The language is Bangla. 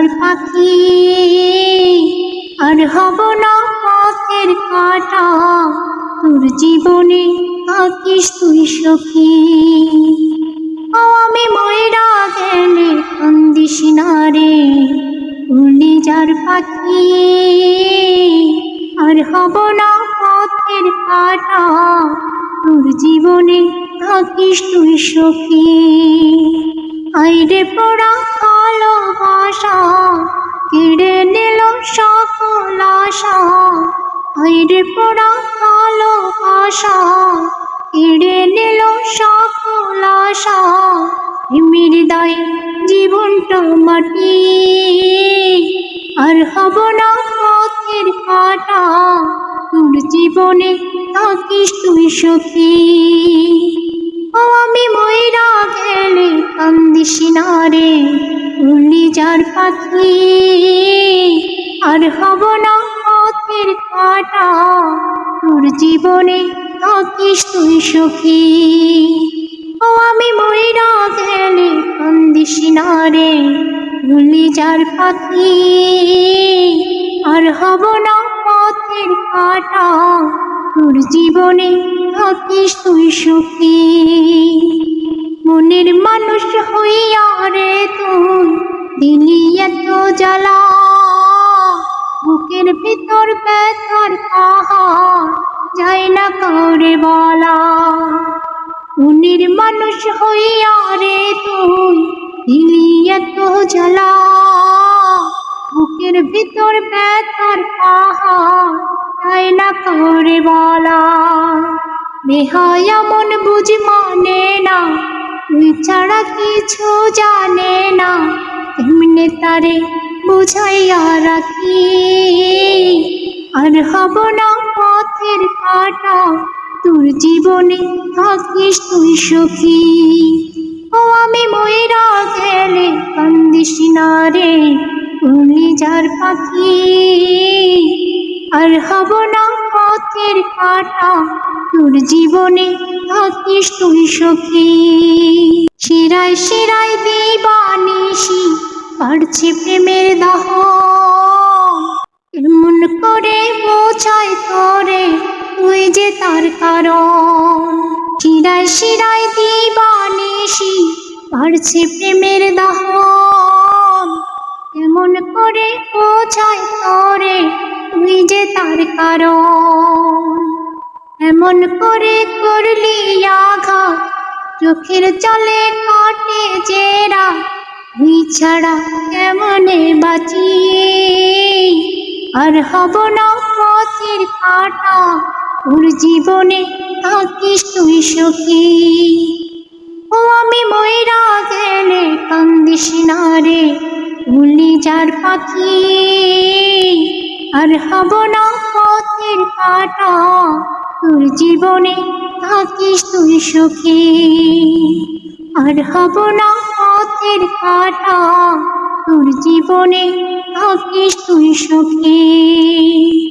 যার পাখি, আর হব না পথের কাটা। তোর জীবনে থাকিস তুই সখী। ও আমি ময়রা গেলে কান্দিস না রে। যার পাখি, আর হব না পথের কাটা। তোর জীবনে থাকিস তুই সখী। আইরে পড়া আইরে পড়া ভালোবাসা কেড়ে নিল সকল আশা। প্রেমের দায়ে জীবনটা মাটি, আর হব না পথের কাটা। তোর জীবনে থাকিস তুই সখী। ও আমি ময়রা গেলে কান্দিস না রে, উলি যার পাখি। আর হব না কাটা তোর জীবনে থাকিস তুই সুখী। ও, আমি ময়রা গেলে কান্দিস না রে, ভুলি যার পাখি। আর হব না পথের কাটা। তোর জীবনে থাকিস তুই সুখী। যায় না কাউরে বলা। মনের মানুষ হইয়া রে তুই দিলি এত জ্বালা। বুকের ভিতর ব্যথার পাহাড় তাই না করে বলা। বেহায়া মন বুঝি মানে না, তুই ছাড়া কিছু জানে না। তেমনি তারে বুঝাইয়া রাখি। আর হব না পথের কাটা। তোর জীবনে থাকিস তুই সখী। ও আমি ময়রা গেলে কান্দিস না রে যার পাখি। আর হব না পথের কাটা, তোর জীবনে থাকিস তুই সখী। শিরায় শিরায় দিবানিসি পারছে প্রেমের দাহ। এমন করে তোরে তুই যে তার কারণ। শিরায় শিরায় দিবানিসি পারছে প্রেমের দহন। এমন করে বোঝায় তোরে তুই যে তার কারণ। এমন করে করলি আঘাত, চোখের চলে কাটে জেরা। তুই ছাড়া কেমনে বাঁচি আর হব না কাটা তোর জীবনে থাকিস তুই সখী। ও আমি ময়রা গেলে কান্দিস না রে, উলি যার পাখি। আর হব না পথের কাটা তোর জীবনে থাকিস তুই সুখী। আর হব না পথের কাটা তোর জীবনে থাকিস তুই সুখী।